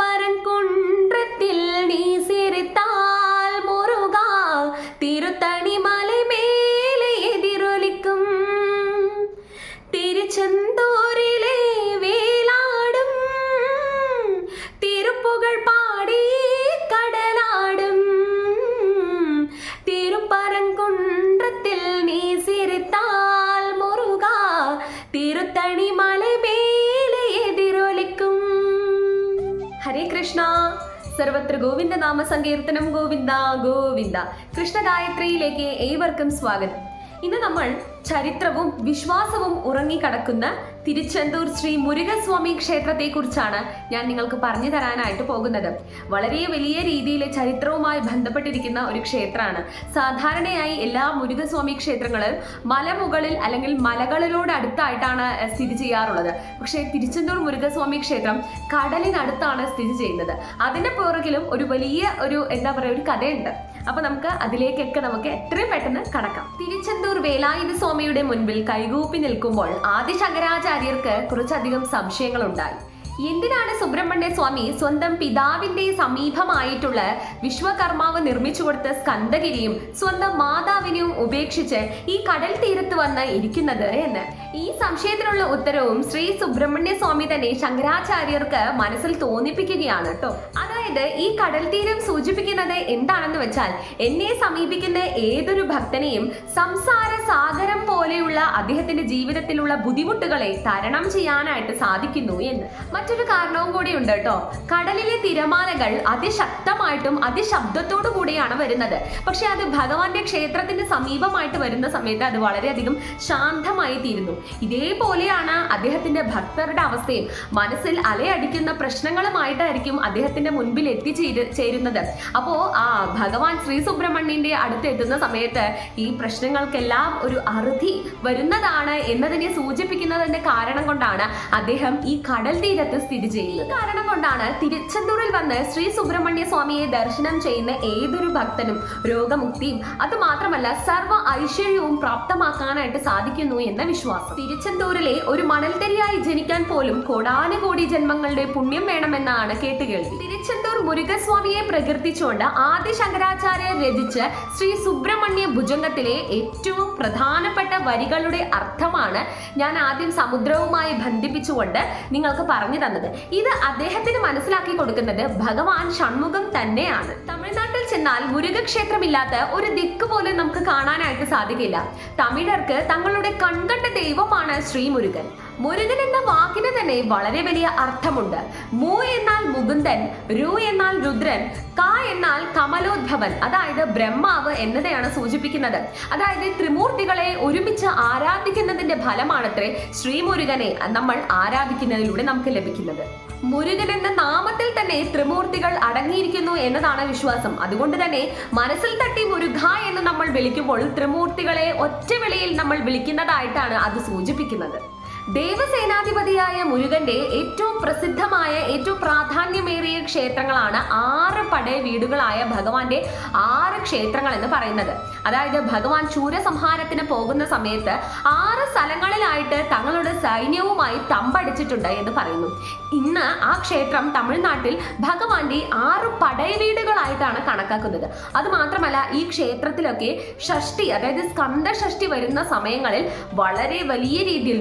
பரங்கோ കൃഷ്ണ. സർവത്ര ഗോവിന്ദ നാമ സങ്കീർത്തനം ഗോവിന്ദ ഗോവിന്ദ. കൃഷ്ണ ഗായത്രിയിലേക്ക് ഏവർക്കും സ്വാഗതം. ഇന്ന് നമ്മൾ ചരിത്രവും വിശ്വാസവും ഉറങ്ങിക്കിടക്കുന്ന തിരുച്ചെന്തൂർ ശ്രീ മുരുകസ്വാമി ക്ഷേത്രത്തെ കുറിച്ചാണ് ഞാൻ നിങ്ങൾക്ക് പറഞ്ഞു തരാനായിട്ട് പോകുന്നത്. വളരെ വലിയ രീതിയിൽ ചരിത്രവുമായി ബന്ധപ്പെട്ടിരിക്കുന്ന ഒരു ക്ഷേത്രമാണ്. സാധാരണയായി എല്ലാ മുരുകസ്വാമി ക്ഷേത്രങ്ങളും മലമുകളിൽ അല്ലെങ്കിൽ മലകളിലോട് അടുത്തായിട്ടാണ് സ്ഥിതി ചെയ്യാറുള്ളത്. പക്ഷേ തിരുച്ചെന്തൂർ മുരുകസ്വാമി ക്ഷേത്രം കടലിനടുത്താണ് സ്ഥിതി ചെയ്യുന്നത്. അതിന്റെ പുറകിലും ഒരു വലിയ ഒരു എന്താ പറയുക ഒരു കഥയുണ്ട്. അപ്പൊ നമുക്ക് അതിലേക്കൊക്കെ നമുക്ക് എത്രയും പെട്ടെന്ന് കടക്കാം. തിരുച്ചെന്തൂർ വേലായുധ സ്വാമിയുടെ മുൻപിൽ കൈകൂപ്പി നിൽക്കുമ്പോൾ ആദി ശങ്കരാചാര്യർക്ക് കുറച്ചധികം സംശയങ്ങളുണ്ടായി. എന്തിനാണ് സുബ്രഹ്മണ്യ സ്വാമി സ്വന്തം പിതാവിന്റെ സമീപമായിട്ടുള്ള വിശ്വകർമാവ് നിർമ്മിച്ചു കൊടുത്ത സ്കന്ദഗിരിയും സ്വന്തം മാതാവിനെയും ഉപേക്ഷിച്ച് ഈ കടൽ തീരത്ത് വന്ന് ഇരിക്കുന്നത് എന്ന്? ഈ സംശയത്തിനുള്ള ഉത്തരവും ശ്രീ സുബ്രഹ്മണ്യ സ്വാമി തന്നെ ശങ്കരാചാര്യർക്ക് മനസ്സിൽ തോന്നിപ്പിക്കുകയാണ് കേട്ടോ. അതായത് ഈ കടൽ തീരം സൂചിപ്പിക്കുന്നത് എന്താണെന്ന് വെച്ചാൽ എന്നെ സമീപിക്കുന്ന ഏതൊരു ഭക്തനെയും സംസാര സാഗരം പോലെയുള്ള അദ്ദേഹത്തിന്റെ ജീവിതത്തിലുള്ള ബുദ്ധിമുട്ടുകളെ തരണം ചെയ്യാനായിട്ട് സാധിക്കുന്നു എന്ന്. മറ്റൊരു കാരണവും കൂടി ഉണ്ട് കേട്ടോ. കടലിലെ തിരമാലകൾ അതിശക്തമായിട്ടും അതിശബ്ദത്തോടു കൂടിയാണ് വരുന്നത്. പക്ഷെ അത് ഭഗവാന്റെ ക്ഷേത്രത്തിന്റെ സമീപമായിട്ട് വരുന്ന സമയത്ത് അത് വളരെയധികം ശാന്തമായി തീരുന്നു. ഇതേപോലെയാണ് അദ്ദേഹത്തിന്റെ ഭക്തരുടെ അവസ്ഥയും. മനസ്സിൽ അലയടിക്കുന്ന പ്രശ്നങ്ങളുമായിട്ടായിരിക്കും അദ്ദേഹത്തിന്റെ മുൻപിൽ എത്തിച്ചേരു ചേരുന്നത്. അപ്പോ ആ ഭഗവാൻ ശ്രീ സുബ്രഹ്മണ്യന്റെ അടുത്ത് എത്തുന്ന സമയത്ത് ഈ പ്രശ്നങ്ങൾക്കെല്ലാം ഒരു അറുതി വരുന്നതാണ് എന്നതിനെ സൂചിപ്പിക്കുന്നതിന്റെ കാരണം കൊണ്ടാണ് അദ്ദേഹം ഈ കടൽ തീരത്ത് സ്ഥിതി ചെയ്യുന്നത്. കാരണം കൊണ്ടാണ് തിരുച്ചെന്തൂരിൽ വന്ന് ശ്രീ സുബ്രഹ്മണ്യ സ്വാമിയെ ദർശനം ചെയ്യുന്ന ഏതൊരു ഭക്തനും രോഗമുക്തിയും അത് മാത്രമല്ല സർവ ഐശ്വര്യവും പ്രാപ്തമാക്കാനായിട്ട് സാധിക്കുന്നു എന്ന വിശ്വാസം. തിരുച്ചെന്തൂരിലെ ഒരു മണൽത്തരിയായി ജനിക്കാൻ പോലും കോടാനുകോടി ജന്മങ്ങളുടെ പുണ്യം വേണമെന്നാണ് കേട്ടുകേൾവി. തിരുച്ചെന്തൂർ മുരുകസ്വാമിയെ പ്രകീർത്തിച്ചുകൊണ്ട് ആദ്യ ശങ്കരാചാര്യർ രചിച്ച ശ്രീ സുബ്രഹ്മണ്യ ഭുജംഗത്തിലെ ഏറ്റവും പ്രധാനപ്പെട്ട വരികളുടെ അർത്ഥമാണ് ഞാൻ ആദ്യം സമുദ്രവുമായി ബന്ധിപ്പിച്ചുകൊണ്ട് നിങ്ങൾക്ക് പറഞ്ഞു തന്നത്. ഇത് അദ്ദേഹത്തിന് മനസ്സിലാക്കി കൊടുക്കുന്നത് ഭഗവാൻ ഷൺമുഖം തന്നെയാണ്. തമിഴ്നാട്ടിൽ ചെന്നാൽ മുരുകക്ഷേത്രമില്ലാത്ത ഒരു ദിക്ക് പോലും നമുക്ക് കാണാനായിട്ട് സാധിക്കില്ല. തമിഴർക്ക് തങ്ങളുടെ കൺകണ്ട ദൈവമാണ് ശ്രീമുരുകൻ മുരുകൻ എന്ന വാക്കിന് തന്നെ വളരെ വലിയ അർത്ഥമുണ്ട്. മു എന്നാൽ മുകുന്ദൻ രു എന്നാൽ രുദ്രൻ ക എന്നാൽ കമലോദ്ഭവൻ അതായത് ബ്രഹ്മാവ് എന്നതാണ് സൂചിപ്പിക്കുന്നത്. അതായത് ത്രിമൂർത്തികളെ ഒരുമിച്ച് ആരാധിക്കുന്നതിന്റെ ഫലമാണത്രേ ശ്രീമുരുകനെ നമ്മൾ ആരാധിക്കുന്നതിലൂടെ നമുക്ക് ലഭിക്കുന്നത്. മുരുകൻ എന്ന നാമത്തിൽ തന്നെ ത്രിമൂർത്തികൾ അടങ്ങിയിരിക്കുന്നു എന്നതാണ് വിശ്വാസം. അതുകൊണ്ട് തന്നെ മനസ്സിൽ തട്ടി മുരുക എന്ന് നമ്മൾ വിളിക്കുമ്പോൾ ത്രിമൂർത്തികളെ ഒറ്റ വിളിയിൽ നമ്മൾ വിളിക്കുന്നതായിട്ടാണ് അത് സൂചിപ്പിക്കുന്നത്. ദേവസേനാധിപതിയായ മുരുകന്റെ ഏറ്റവും പ്രസിദ്ധമായ ഏറ്റവും പ്രാധാന്യമേറിയ ക്ഷേത്രങ്ങളാണ് ആറ് പടയ വീടുകളായ ഭഗവാന്റെ ആറ് ക്ഷേത്രങ്ങൾ എന്ന് പറയുന്നത്. അതായത് ഭഗവാൻ ശൂരസംഹാരത്തിന് പോകുന്ന സമയത്ത് ആറ് സ്ഥലങ്ങളിലായിട്ട് തങ്ങളുടെ സൈന്യവുമായി തമ്പടിച്ചിട്ടുണ്ട് എന്ന് പറയുന്നു. ഇന്ന് ആ ക്ഷേത്രം തമിഴ്നാട്ടിൽ ഭഗവാന്റെ ആറ് പടയ വീടുകളായിട്ടാണ് കണക്കാക്കുന്നത്. അത് മാത്രമല്ല ഈ ക്ഷേത്രത്തിലൊക്കെ ഷഷ്ടി അതായത് സ്കന്ദ ഷഷ്ടി വരുന്ന സമയങ്ങളിൽ വളരെ വലിയ രീതിയിൽ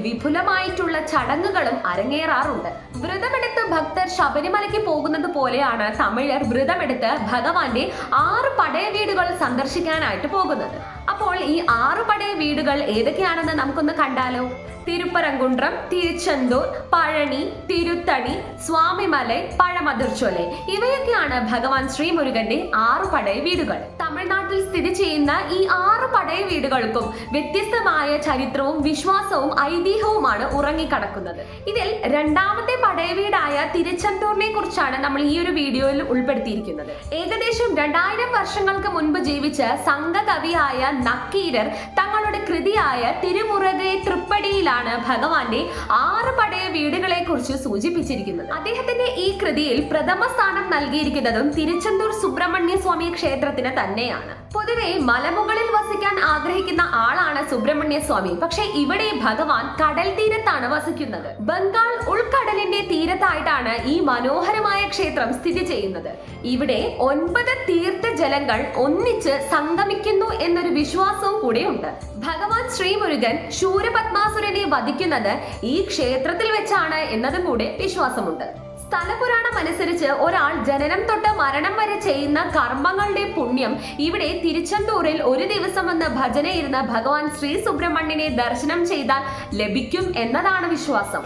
വിപുലമായിട്ടുള്ള ചടങ്ങുകളും അരങ്ങേറാറുണ്ട്. വ്രതമെടുത്ത് ഭക്തർ ശബരിമലയ്ക്ക് പോകുന്നത് പോലെയാണ് തമിഴർ വ്രതമെടുത്ത് ഭഗവാന്റെ ആറ് പടയ വീടുകൾ സന്ദർശിക്കാനായിട്ട് പോകുന്നത്. അപ്പോൾ ഈ ആറു പടയ വീടുകൾ ഏതൊക്കെയാണെന്ന് നമുക്കൊന്ന് കണ്ടാലോ? തിരുപ്പരങ്കുണ്ട്രം തിരുച്ചെന്തൂർ പഴനി തിരുത്തണി സ്വാമിമലൈ പഴമതിർച്ചൊലൈ. ഇവയൊക്കെയാണ് ഭഗവാൻ ശ്രീമുരുകന്റെ ആറു പടയ വീടുകൾ. തമിഴ്നാട്ടിൽ സ്ഥിതി ചെയ്യുന്ന ഈ ആറു പടയ വീടുകൾക്കും വ്യത്യസ്തമായ ചരിത്രവും വിശ്വാസവും ഐതിഹ്യവുമാണ് ഉറങ്ങിക്കിടക്കുന്നത്. ഇതിൽ രണ്ടാമത്തെ പടയ വീടായ തിരുച്ചന്തൂറിനെ കുറിച്ചാണ് നമ്മൾ ഈ ഒരു വീഡിയോയിൽ ഉൾപ്പെടുത്തിയിരിക്കുന്നത്. ഏകദേശം രണ്ടായിരം വർഷങ്ങൾക്ക് മുൻപ് ജീവിച്ച സംഘകവിയായ നക്കീരർ തങ്ങളുടെ കൃതിയായ തിരുമുറകെ തൃപ്പടിയിലാണ് ഭഗവാന്റെ ആറ് പടയ വീടുകളെ കുറിച്ച് സൂചിപ്പിച്ചിരിക്കുന്നത്. അദ്ദേഹത്തിന്റെ ഈ കൃതിയിൽ പ്രഥമ സ്ഥാനം നൽകിയിരിക്കുന്നതും തിരുച്ചെന്തൂർ സുബ്രഹ്മണ്യ സ്വാമി ക്ഷേത്രത്തിന് തന്നെയാണ്. പൊതുവെ മലമുകളിൽ വസിക്കാൻ ആഗ്രഹിക്കുന്ന ആളാണ് സുബ്രഹ്മണ്യ സ്വാമി. പക്ഷെ ഇവിടെ ഭഗവാൻ കടൽ തീരത്താണ് വസിക്കുന്നത്. ബംഗാൾ ഉൾക്കടലിന്റെ തീരത്തായിട്ടാണ് ഈ മനോഹരമായ ക്ഷേത്രം സ്ഥിതി ചെയ്യുന്നത്. ഇവിടെ ഒൻപത് തീർത്ഥ ജലങ്ങൾ ഒന്നിച്ച് സംഗമിക്കുന്നു എന്നൊരു വിശ്വാസവും കൂടെയുണ്ട്. ഭഗവാൻ ശ്രീമുരുകൻ ശൂരപത്മാസുരനെ വധിക്കുന്നത് ഈ ക്ഷേത്രത്തിൽ വെച്ചാണ് എന്നതും കൂടെ വിശ്വാസമുണ്ട്. സ്ഥലപുരാണം അനുസരിച്ച് ഒരാൾ ജനനം തൊട്ട് മരണം വരെ ചെയ്യുന്ന കർമ്മങ്ങളുടെ പുണ്യം ഇവിടെ തിരുച്ചെന്തൂരിൽ ഒരു ദിവസം വന്ന് ഭജനയിരുന്ന ഭഗവാൻ ശ്രീ സുബ്രഹ്മണ്യനെ ദർശനം ചെയ്താൽ ലഭിക്കും എന്നതാണ് വിശ്വാസം.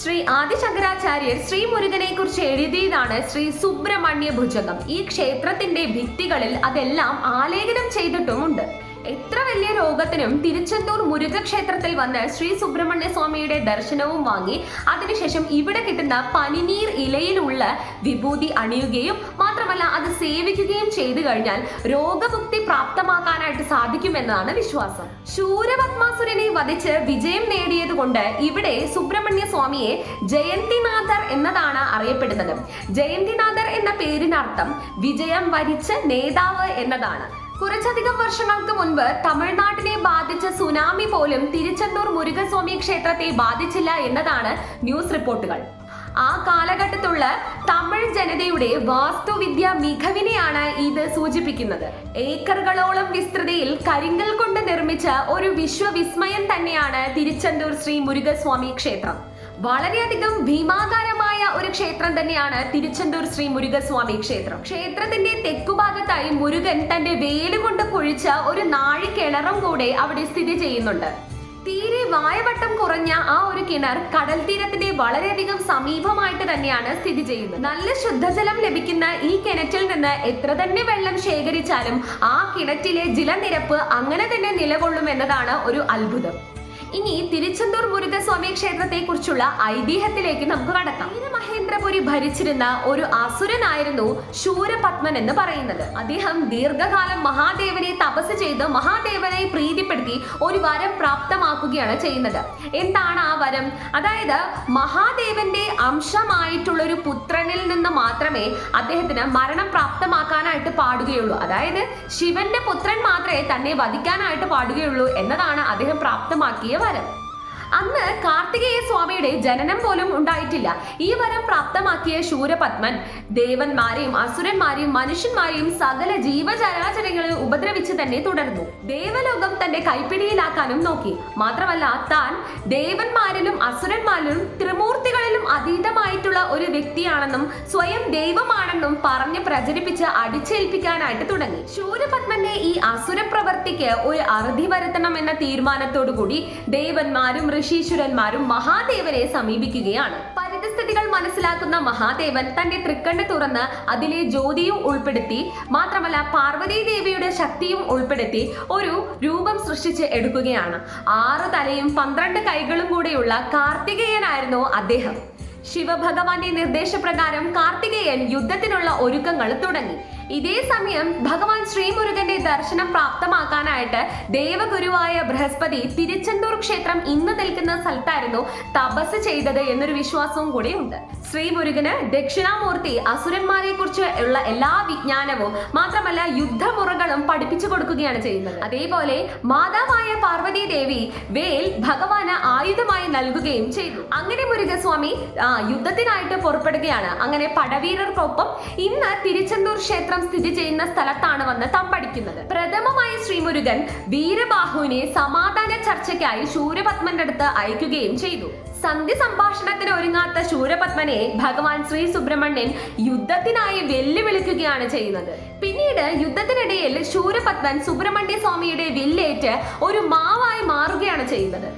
ശ്രീ ആദിശങ്കരാചാര്യർ ശ്രീ മുരുകനെ കുറിച്ച് എഴുതിയതാണ് ശ്രീ സുബ്രഹ്മണ്യ ഭുജകം. ഈ ക്ഷേത്രത്തിന്റെ ഭിത്തികളിൽ അതെല്ലാം ആലേഖനം ചെയ്തിട്ടുമുണ്ട്. എത്ര വലിയ രോഗത്തിനും തിരുച്ചെന്തൂർ മുരുകക്ഷേത്രത്തിൽ വന്ന് ശ്രീ സുബ്രഹ്മണ്യ സ്വാമിയുടെ ദർശനവും വാങ്ങി അതിനുശേഷം ഇവിടെ കിട്ടുന്ന പനിനീർ ഇലയിലുള്ള വിഭൂതി അണിയുകയും മാത്രമല്ല അത് സേവിക്കുകയും ചെയ്തു കഴിഞ്ഞാൽ രോഗമുക്തി പ്രാപ്തമാക്കാനായിട്ട് സാധിക്കുമെന്നാണ് വിശ്വാസം. ശൂരപത്മാസുരനെ വധിച്ച് വിജയം നേടിയതുകൊണ്ട് ഇവിടെ സുബ്രഹ്മണ്യ സ്വാമിയെ ജയന്തിനാഥർ എന്നതാണ് അറിയപ്പെടുന്നത്. ജയന്തിനാഥർ എന്ന പേരിനർത്ഥം വിജയം വരിച്ച നേതാവ് എന്നതാണ്. കുറച്ചധികം വർഷങ്ങൾക്ക് മുൻപ് തമിഴ്നാട്ടിനെ ബാധിച്ച സുനാമി പോലും തിരുച്ചെന്തൂർ മുരുകസ്വാമി ക്ഷേത്രത്തെ ബാധിച്ചില്ല എന്നതാണ് ന്യൂസ് റിപ്പോർട്ടുകൾ. ആ കാലഘട്ടത്തുള്ള തമിഴ് ജനതയുടെ വാസ്തുവിദ്യ മികവിനെയാണ് ഇത് സൂചിപ്പിക്കുന്നത്. ഏക്കറുകളോളം വിസ്തൃതിയിൽ കരിങ്കൽ കൊണ്ട് നിർമ്മിച്ച ഒരു വിശ്വവിസ്മയം തന്നെയാണ് തിരുച്ചെന്തൂർ ശ്രീ മുരുകസ്വാമി ക്ഷേത്രം. വളരെയധികം ഭീമാകാരമായ ഒരു ക്ഷേത്രം തന്നെയാണ് തിരുച്ചെന്തൂർ ശ്രീ മുരുകസ്വാമി ക്ഷേത്രം. ക്ഷേത്രത്തിന്റെ തെക്കുഭാഗത്തായി മുരുകൻ തന്റെ വേലുകൊണ്ട് കുഴിച്ച ഒരു നാഴിക്കിണറും കൂടെ അവിടെ സ്ഥിതി ചെയ്യുന്നുണ്ട്. തീരെ വായവട്ടം കുറഞ്ഞ ആ ഒരു കിണർ കടൽ തീരത്തിന്റെ വളരെയധികം സമീപമായിട്ട് തന്നെയാണ് സ്ഥിതി ചെയ്യുന്നത്. നല്ല ശുദ്ധജലം ലഭിക്കുന്ന ഈ കിണറ്റിൽ നിന്ന് എത്ര തന്നെ വെള്ളം ശേഖരിച്ചാലും ആ കിണറ്റിലെ ജലനിരപ്പ് അങ്ങനെ തന്നെ നിലകൊള്ളും എന്നതാണ് ഒരു അത്ഭുതം. ഇനി തിരുച്ചെന്തൂർ മുരുകസ്വാമി ക്ഷേത്രത്തെ കുറിച്ചുള്ള ഐതിഹ്യത്തിലേക്ക് നമുക്ക് കടക്കാം. വീരമഹേന്ദ്രപുരി ഭരിച്ചിരുന്ന ഒരു അസുരനായിരുന്നു ശൂരപത്മൻ എന്ന് പറയുന്നത്. അദ്ദേഹം ദീർഘകാലം മഹാദേവനെ തപസ് ചെയ്ത് മഹാദേവനെ പ്രീതിപ്പെടുത്തി ഒരു വരം പ്രാപ്തമാക്കുകയാണ് ചെയ്യുന്നത്. എന്താണ് ആ വരം? അതായത് മഹാദേവന്റെ അംശമായിട്ടുള്ള ഒരു പുത്രനിൽ നിന്ന് മാത്രമേ അദ്ദേഹത്തിന് മരണം പ്രാപ്തമാക്കാനായിട്ട് പാടുകയുള്ളൂ. അതായത് ശിവന്റെ പുത്രൻ മാത്രമേ തന്നെ വധിക്കാനായിട്ട് പാടുകയുള്ളൂ എന്നതാണ് അദ്ദേഹം പ്രാപ്തമാക്കിയ വരം. അന്ന് കാർത്തികേയ സ്വാമിയുടെ ജനനം പോലും ഉണ്ടായിട്ടില്ല. ഈ വരം പ്രാപ്തമാക്കിയ ശൂരപത്മൻ ദേവന്മാരെയും അസുരന്മാരെയും മനുഷ്യന്മാരെയും സകല ജീവചരാചരങ്ങളെ ഉപദ്രവിച്ച് തന്നെ തുടർന്നു. ദേവലോകം തന്റെ കൈപ്പിടിയിലാക്കാനും നോക്കി. മാത്രമല്ല താൻ ദേവന്മാരിലും അസുരന്മാരിലും ത്രിമൂർത്തികളിലും അതീതമായിട്ടുള്ള ഒരു വ്യക്തിയാണെന്നും സ്വയം ദൈവമാണെന്നും പറഞ്ഞ് പ്രചരിപ്പിച്ച് അടിച്ചേൽപ്പിക്കാനായിട്ട് തുടങ്ങി. ശൂരപത്മന്റെ ഈ അസുര പ്രവൃത്തിക്ക് ഒരു അറുതി വരുത്തണം എന്ന തീരുമാനത്തോടു കൂടി ദേവന്മാരും ഋഷീശ്വരന്മാരും മഹാദേവനെ സമീപിക്കുകയാണ്. പരിതസ്ഥിതികൾ മനസ്സിലാക്കുന്ന മഹാദേവൻ തന്റെ തൃക്കണ്ണ് തുറന്ന് അതിലെ ജ്യോതിയും ഉൾപ്പെടുത്തി മാത്രമല്ല പാർവതീ ദേവിയുടെ ശക്തിയും ഉൾപ്പെടുത്തി ഒരു രൂപം സൃഷ്ടിച്ച് എടുക്കുകയാണ്. ആറ് തലയും പന്ത്രണ്ട് കൈകളും കൂടെയുള്ള കാർത്തികേയനായിരുന്നു അദ്ദേഹം. ശിവഭഗവാന്റെ നിർദ്ദേശപ്രകാരം കാർത്തികേയൻ യുദ്ധത്തിനുള്ള ഒരുക്കങ്ങൾ തുടങ്ങി. ഇതേ സമയം ഭഗവാൻ ശ്രീമുരുകന്റെ ദർശനം പ്രാപ്തമാക്കാനായിട്ട് ദേവഗുരുവായ ബൃഹസ്പതി തിരുച്ചെന്തൂർ ക്ഷേത്രം ഇന്ന് നിൽക്കുന്ന സ്ഥലത്തായിരുന്നു തപസ് ചെയ്തത് എന്നൊരു വിശ്വാസവും കൂടി ഉണ്ട് ശ്രീമുരുകന് ദക്ഷിണാമൂർത്തി അസുരന്മാരെ കുറിച്ച് ഉള്ള എല്ലാ വിജ്ഞാനവും മാത്രമല്ല യുദ്ധമുറകളും പഠിപ്പിച്ചു കൊടുക്കുകയാണ് ചെയ്യുന്നത്. അതേപോലെ മാതാവായ പാർവതി ദേവി വേൽ ഭഗവാന് ആയുധമായി നൽകുകയും ചെയ്തു. അങ്ങനെ മുരുകസ്വാമി യുദ്ധത്തിനായിട്ട് പുറപ്പെടുകയാണ്. അങ്ങനെ പടവീരർക്കൊപ്പം ഇന്ന് തിരുച്ചെന്തൂർ ക്ഷേത്രം സ്ഥിതി ചെയ്യുന്ന സ്ഥലത്താണ് വന്ന് തമ്പടിക്കുന്നത്. പ്രഥമമായി ശ്രീമുരുകൻ വീരബാഹുവിനെ സമാധാന ചർച്ചയ്ക്കായി ശൂരപത്മന്റെ അടുത്ത് അയക്കുകയും ചെയ്തു. സന്ധി സംഭാഷണത്തിന് ഒരുങ്ങാത്ത ശൂരപത്മനെ ഭഗവാൻ ശ്രീ സുബ്രഹ്മണ്യൻ യുദ്ധത്തിനായി വെല്ലുവിളിക്കുകയാണ് ചെയ്യുന്നത്. പിന്നീട് യുദ്ധത്തിനിടയിൽ ശൂരപത്മൻ സുബ്രഹ്മണ്യ സ്വാമിയുടെ വില്ലേറ്റ് ഒരു മാവായി മാറുകയാണ് ചെയ്യുന്നത്.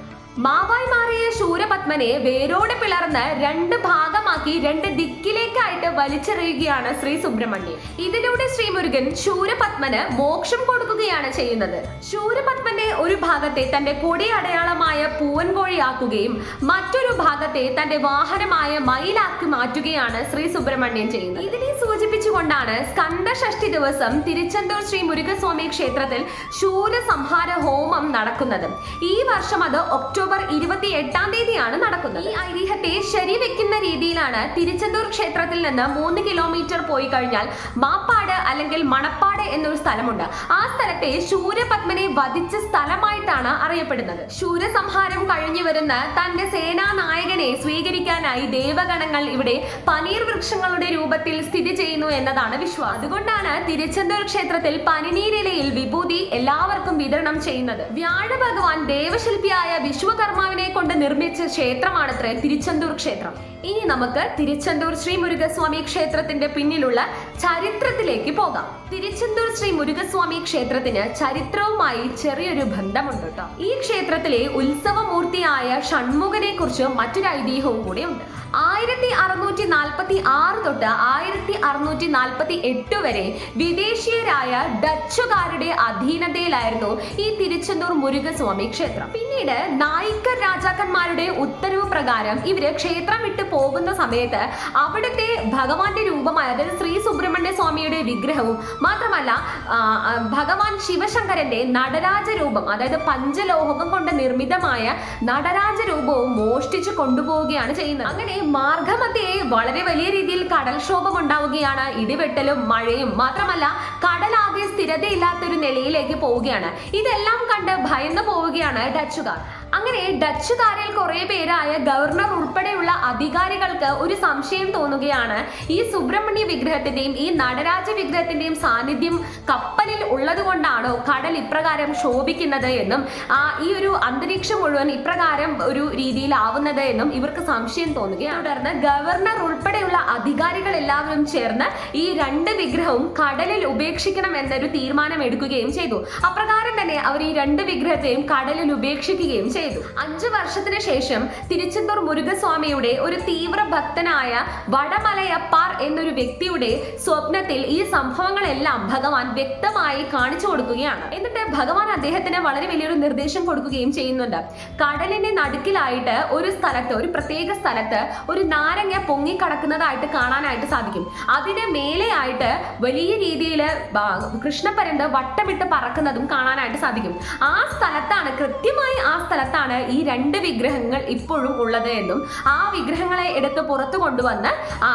മാവായി മാറിയ ശൂരപത്മനെ വേരോടെ പിളർന്ന് രണ്ട് ഭാഗമാക്കി രണ്ട് ദിക്കിലേക്കായിട്ട് വലിച്ചെറിയുകയാണ് ശ്രീ സുബ്രഹ്മണ്യൻ. ഇതിലൂടെ ശ്രീമുരുകൻ ശൂരപത്മന് മോക്ഷം കൊടുക്കുകയാണ് ചെയ്യുന്നത്. ശൂരപത്മന്റെ ഒരു ഭാഗത്തെ തന്റെ കൊടി അടയാളമായ പൂവൻകോഴിയാക്കുകയും മറ്റൊരു ഭാഗത്തെ തന്റെ വാഹനമായ മയിലാക്കി മാറ്റുകയാണ് ശ്രീ സുബ്രഹ്മണ്യൻ ചെയ്യുന്നത്. ഇതിനെ സൂചിപ്പിച്ചുകൊണ്ടാണ് സ്കന്ദഷഷ്ടി ദിവസം തിരുച്ചെന്തൂർ ശ്രീ മുരുകസ്വാമി ക്ഷേത്രത്തിൽ ശൂരസംഹാര ഹോമം നടക്കുന്നത്. ഈ വർഷം അത് ഒക്ടോബർ ഇരുപത്തി എട്ടാം തീയതിയാണ് നടക്കുന്നത്. ഈ ഐതിഹ്യത്തെ ശരിവെക്കുന്ന രീതിയിലാണ് തിരുച്ചെന്തൂർ ക്ഷേത്രത്തിൽ നിന്ന് മൂന്ന് കിലോമീറ്റർ പോയി കഴിഞ്ഞാൽ മാപ്പാട് അല്ലെങ്കിൽ മണപ്പാട് എന്നൊരു സ്ഥലമുണ്ട്. ആ സ്ഥലത്തെ ശൂരപത്മനെ വധിച്ച സ്ഥലമായിട്ടാണ് അറിയപ്പെടുന്നത്. ശൂരസംഹാരം കഴിഞ്ഞു വരുന്ന തന്റെ സേനാ നായകനെ സ്വീകരിക്കാനായി ദേവഗണങ്ങൾ ഇവിടെ പനീർ വൃക്ഷങ്ങളുടെ രൂപത്തിൽ സ്ഥിതി ചെയ്യുന്നു എന്നതാണ് വിശ്വാസം. അതുകൊണ്ടാണ് തിരുച്ചെന്തൂർ ക്ഷേത്രത്തിൽ പനിനീരിലയിൽ വിഭൂതി എല്ലാവർക്കും വിതരണം ചെയ്യുന്നത്. വ്യാഴ ഭഗവാൻ ദേവശില്പിയായ വിശ്വകർമാവിനെ കൊണ്ട് നിർമ്മിച്ച ക്ഷേത്രമാണത്രേ തിരുച്ചെന്തൂർ ക്ഷേത്രം. ഇനി നമുക്ക് തിരുച്ചെന്തൂർ ശ്രീ മുരുകസ്വാമി ക്ഷേത്രത്തിന്റെ പിന്നിലുള്ള ചരിത്രത്തിലേക്ക് പോകാം. തിരുച്ചെന്തൂർ ശ്രീ മുരുകസ്വാമി ക്ഷേത്രത്തിന് ചരിത്രവുമായി ചെറിയൊരു ബന്ധമുണ്ട് കേട്ടോ. ഈ ക്ഷേത്രത്തിലെ ഉത്സവമൂർത്തിയായ ഷൺമുഖനെ കുറിച്ച് മറ്റൊരു ഐതിഹ്യവും കൂടി ഉണ്ട് ആയിരത്തി അറുന്നൂറ്റി നാൽപ്പത്തി ആറ് തൊട്ട് ആയിരത്തി അറുന്നൂറ്റി നാൽപ്പത്തി എട്ട് വരെ വിദേശീയരായ ഡച്ചുകാരുടെ അധീനതയിലായിരുന്നു ഈ തിരുച്ചെന്തൂർ മുരുകസ്വാമി ക്ഷേത്രം. പിന്നീട് നായിക്കർ രാജാക്കന്മാരുടെ ഉത്തരവ് പ്രകാരം ഇവർ ക്ഷേത്രം വിട്ടു പോകുന്ന സമയത്ത് അവിടുത്തെ ഭഗവാന്റെ രൂപമായ അതായത് ശ്രീ സുബ്രഹ്മണ്യ സ്വാമിയുടെ വിഗ്രഹവും മാത്രമല്ല ഭഗവാൻ ശിവശങ്കരന്റെ നടരാജ രൂപം അതായത് പഞ്ചലോഹകം കൊണ്ട് നിർമ്മിതമായ നടരാജ രൂപവും മോഷ്ടിച്ചു കൊണ്ടുപോവുകയാണ് ചെയ്യുന്നത്. അങ്ങനെ മാർഗമധ്യയെ വളരെ വലിയ രീതിയിൽ കടൽക്ഷോഭം ഉണ്ടാവുകയാണ്. ഇടിവെട്ടലും മഴയും മാത്രമല്ല കടലാകെ സ്ഥിരതയില്ലാത്തൊരു നിലയിലേക്ക് പോവുകയാണ്. ഇതെല്ലാം കണ്ട് ഭയന്നു പോവുകയാണ് ഡച്ചുകാർ. അങ്ങനെ ഡച്ചുകാരിൽ കുറെ പേരായ ഗവർണർ ഉൾപ്പെടെയുള്ള അധികാരികൾക്ക് ഒരു സംശയം തോന്നുകയാണ്. ഈ സുബ്രഹ്മണ്യ വിഗ്രഹത്തിന്റെയും ഈ നടരാജ വിഗ്രഹത്തിന്റെയും സാന്നിധ്യം കപ്പലിൽ ഉള്ളതുകൊണ്ടാണോ കടൽ ഇപ്രകാരം ശോഭിക്കുന്നത് എന്നും ആ ഈ ഒരു അന്തരീക്ഷം മുഴുവൻ ഇപ്രകാരം ഒരു രീതിയിലാവുന്നത് എന്നും ഇവർക്ക് സംശയം തോന്നുകയാണ്. തുടർന്ന് ഗവർണർ ഉൾപ്പെടെയുള്ള അധികാരികൾ എല്ലാവരും ചേർന്ന് ഈ രണ്ട് വിഗ്രഹവും കടലിൽ ഉപേക്ഷിക്കണം എന്നൊരു തീരുമാനം എടുക്കുകയും ചെയ്തു. അപ്രകാരം തന്നെ അവർ ഈ രണ്ട് വിഗ്രഹത്തെയും കടലിൽ ഉപേക്ഷിക്കുകയും ചെയ്തു. അഞ്ചു വർഷത്തിന് ശേഷം തിരുച്ചെന്തൂർ മുരുകസ്വാമിയുടെ ഒരു തീവ്ര ഭക്തനായ വടമലയപ്പാർ എന്നൊരു വ്യക്തിയുടെ സ്വപ്നത്തിൽ ഈ സംഭവങ്ങളെല്ലാം ഭഗവാൻ വ്യക്തമായി കാണിച്ചു കൊടുക്കുകയാണ്. എന്നിട്ട് ഭഗവാൻ അദ്ദേഹത്തിന് വളരെ വലിയൊരു നിർദ്ദേശം കൊടുക്കുകയും ചെയ്യുന്നുണ്ട്. കടലിന്റെ നടുക്കിലായിട്ട് ഒരു സ്ഥലത്ത് ഒരു പ്രത്യേക സ്ഥലത്ത് ഒരു നാരങ്ങ പൊങ്ങിക്കടക്കുന്നതായിട്ട് കാണാനായിട്ട് സാധിക്കും. അതിന്റെ മേലെയായിട്ട് വലിയ രീതിയിൽ കൃഷ്ണപരന്ത് വട്ടമിട്ട് പറക്കുന്നതും കാണാനായിട്ട് സാധിക്കും. ആ സ്ഥലത്താണ് കൃത്യമായി ആ സ്ഥലത്താണ് ഈ രണ്ട് വിഗ്രഹങ്ങൾ ഇപ്പോഴും ഉള്ളത് എന്നും ആ വിഗ്രഹങ്ങളെ എടുത്ത് പുറത്തു കൊണ്ടുവന്ന് ആ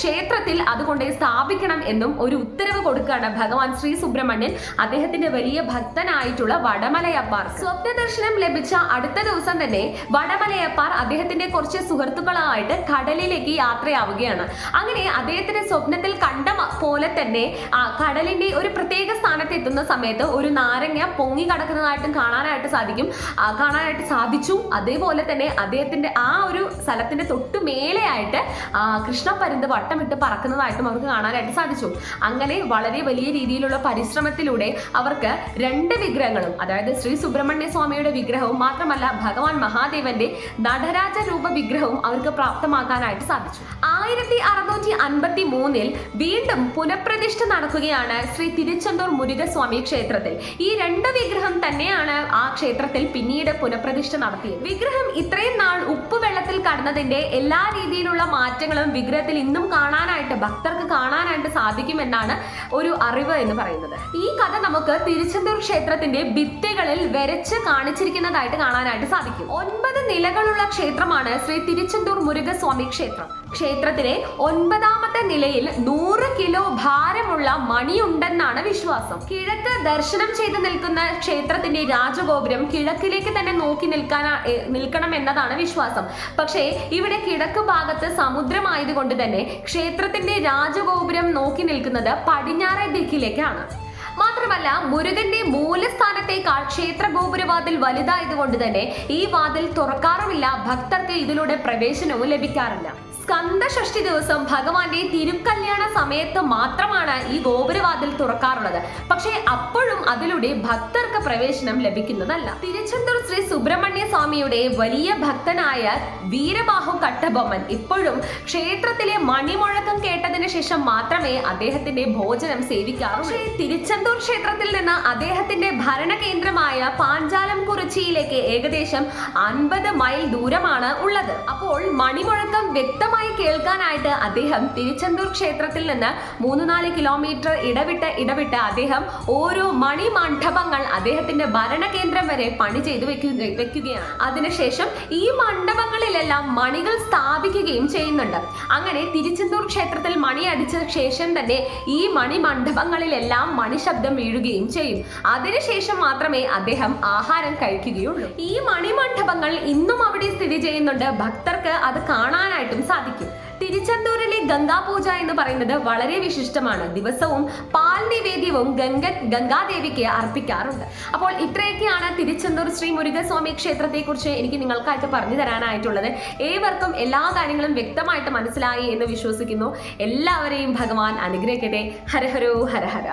ക്ഷേത്രത്തിൽ അതുകൊണ്ട് സ്ഥാപിക്കണം എന്നും ഒരു ഉത്തരവ് കൊടുക്കുകയാണ് ഭഗവാൻ ശ്രീ സുബ്രഹ്മണ്യൻ. അദ്ദേഹത്തിന്റെ വലിയ ഭക്തനായിട്ടുള്ള വടമലയപ്പാർ. സ്വപ്ന ദർശനം ലഭിച്ച അടുത്ത ദിവസം തന്നെ വടമലയപ്പാർ അദ്ദേഹത്തിന്റെ കുറച്ച് സുഹൃത്തുക്കളായിട്ട് കടലിലേക്ക് യാത്രയാവുകയാണ്. അങ്ങനെ അദ്ദേഹത്തിന്റെ സ്വപ്നത്തിൽ കണ്ട പോലെ തന്നെ ആ കടലിന്റെ ഒരു പ്രത്യേക സ്ഥാനത്ത് എത്തുന്ന സമയത്ത് ഒരു നാരങ്ങ പൊങ്ങി കിടക്കുന്നതായിട്ടും കാണാനായിട്ട് സാധിക്കും. കാണാനായിട്ട് സാധിച്ചു. അതേപോലെ തന്നെ അദ്ദേഹത്തിന്റെ ആ ഒരു സ്ഥലത്തിന്റെ തൊട്ട് മേലെയായിട്ട് കൃഷ്ണ കൃഷ്ണപ്പരുന്ത് വട്ടമിട്ട് പറക്കുന്നതായിട്ടും അവർക്ക് കാണാനായിട്ട് സാധിച്ചു. അങ്ങനെ വളരെ വലിയ രീതിയിലുള്ള പരിശ്രമത്തിലൂടെ അവർക്ക് രണ്ട് വിഗ്രഹങ്ങളും അതായത് ശ്രീ സുബ്രഹ്മണ്യ സ്വാമിയുടെ വിഗ്രഹവും മാത്രമല്ല ഭഗവാൻ മഹാദേവന്റെ നടരാജ രൂപ വിഗ്രഹവും അവർക്ക് പ്രാപ്തമാക്കാനായിട്ട് സാധിച്ചു. ആയിരത്തി അറുന്നൂറ്റി അൻപത്തി മൂന്നിൽ വീണ്ടും പുനഃപ്രതിഷ്ഠ നടക്കുകയാണ് ശ്രീ തിരുച്ചെന്തൂർ മുരുകസ്വാമി ക്ഷേത്രത്തിൽ. ഈ രണ്ട് വിഗ്രഹം തന്നെയാണ് ആ ക്ഷേത്രത്തിൽ പിന്നീട് പുനഃപ്രതിഷ്ഠ നടത്തിയത്. വിഗ്രഹം ഇത്രയും നാൾ ഉപ്പ് വെള്ളത്തിൽ കടന്നതിന്റെ എല്ലാ രീതിയിലുള്ള മാറ്റങ്ങളും വിഗ്രഹത്തിൽ ഇന്നും കാണാനായിട്ട് ഭക്തർക്ക് കാണാനായിട്ട് സാധിക്കുമെന്നാണ് ഒരു അറിവ് എന്ന് പറയുന്നത്. ഈ കഥ നമുക്ക് തിരുച്ചെന്തൂർ ക്ഷേത്രത്തിന്റെ ഭിത്തികളിൽ വരച്ച് കാണിച്ചിരിക്കുന്നതായിട്ട് കാണാനായിട്ട് സാധിക്കും. ഒൻപത് നിലകളുള്ള ക്ഷേത്രമാണ് ശ്രീ തിരുച്ചെന്തൂർ മുരുകസ്വാമി ക്ഷേത്രം. ക്ഷേത്രത്തിലെ ഒൻപതാമത്തെ നിലയിൽ നൂറ് കിലോ ഭാരമുള്ള മണിയുണ്ടെന്നാണ് വിശ്വാസം. കിഴക്ക് ദർശനം ചെയ്ത് നിൽക്കുന്ന ക്ഷേത്രത്തിന്റെ രാജഗോപുരം കിഴക്കിലേക്ക് തന്നെ നോക്കി നിൽക്കാൻ നിൽക്കണം എന്നതാണ് വിശ്വാസം. പക്ഷേ ഇവിടെ കിഴക്ക് ഭാഗത്ത് സമുദ്രമായതുകൊണ്ട് തന്നെ ക്ഷേത്രത്തിന്റെ രാജഗോപുരം നോക്കി നിൽക്കുന്നത് പടിഞ്ഞാറേ ദിക്കിലേക്കാണ്. മാത്രമല്ല മുരുകന്റെ മൂലസ്ഥാനത്തേക്കാൾ ക്ഷേത്ര ഗോപുരവാതിൽ വലുതായതുകൊണ്ട് തന്നെ ഈ വാതിൽ തുറക്കാറുമില്ല ഭക്തർക്ക് ഇതിലൂടെ പ്രവേശനവും ലഭിക്കാറില്ല. സ്കന്ദ ഷഷ്ടി ദിവസം ഭഗവാന്റെ തിരുക്കല്യാണ സമയത്ത് മാത്രമാണ് ഈ ഗോപുരവാതിൽ തുറക്കാറുള്ളത്. പക്ഷേ അപ്പോഴും അതിലൂടെ ഭക്തർക്ക് പ്രവേശനം ലഭിക്കുന്നതല്ല. തിരുച്ചെന്തൂർ ശ്രീ സുബ്രഹ്മണ്യ സ്വാമിയുടെ വലിയ ഭക്തനായ വീരബാഹു കട്ടബൊമ്മൻ ഇപ്പോഴും ക്ഷേത്രത്തിലെ മണിമുഴക്കം കേട്ടതിന് ശേഷം മാത്രമേ അദ്ദേഹത്തിന്റെ ഭോജനം സേവിക്കാറുള്ളൂ. പക്ഷേ തിരുച്ചെന്തൂർ ക്ഷേത്രത്തിൽ നിന്ന് അദ്ദേഹത്തിന്റെ ഭരണ കേന്ദ്രമായ പാഞ്ചാലം കുറിച്ചിയിലേക്ക് ഏകദേശം അൻപത് മൈൽ ദൂരമാണ് ഉള്ളത്. അപ്പോൾ മണിമുഴക്കം വ്യക്തമായി കേൾക്കാനായിട്ട് അദ്ദേഹം തിരുച്ചെന്തൂർ ക്ഷേത്രത്തിൽ നിന്ന് മൂന്ന് നാല് കിലോമീറ്റർ ഇടവിട്ട് ഇടവിട്ട് അദ്ദേഹം ഓരോ മണിമണ്ഡപങ്ങൾ അദ്ദേഹത്തിന്റെ ഭരണകേന്ദ്രം വരെ പണി ചെയ്തു വെക്കുക വെക്കുകയാണ്. അതിനുശേഷം ഈ മണ്ഡപങ്ങളിലെല്ലാം മണികൾ സ്ഥാപിക്കുകയും ചെയ്യുന്നുണ്ട്. അങ്ങനെ തിരുച്ചെന്തൂർ ക്ഷേത്രത്തിൽ മണി അടിച്ച ശേഷം തന്നെ ഈ മണിമണ്ഡപങ്ങളിലെല്ലാം മണിശബ്ദം വീഴുകയും ചെയ്യും. അതിനുശേഷം മാത്രമേ അദ്ദേഹം ആഹാരം കഴിക്കുകയുള്ളൂ. ഈ മണിമണ്ഡപങ്ങൾ ഇന്നും അവിടെ സ്ഥിതി ചെയ്യുന്നുണ്ട്. ഭക്തർക്ക് അത് കാണാനായിട്ടും സാധിക്കും. തിരുച്ചെന്തൂരിലെ ഗംഗാപൂജ എന്ന് പറയുന്നത് വളരെ വിശിഷ്ടമാണ്. ദിവസവും പാൽ നിവേദ്യവും ഗംഗ ഗംഗാദേവിക്ക് അർപ്പിക്കാറുണ്ട്. അപ്പോൾ ഇത്രയൊക്കെയാണ് തിരുച്ചെന്തൂർ ശ്രീ മുരുകസ്വാമി ക്ഷേത്രത്തെക്കുറിച്ച് എനിക്ക് നിങ്ങൾക്കായിട്ട് പറഞ്ഞു തരാനായിട്ടുള്ളത്. ഏവർക്കും എല്ലാ കാര്യങ്ങളും വ്യക്തമായിട്ട് മനസ്സിലായി എന്ന് വിശ്വസിക്കുന്നു. എല്ലാവരെയും ഭഗവാൻ അനുഗ്രഹിക്കട്ടെ. ഹരഹരോ ഹരഹര.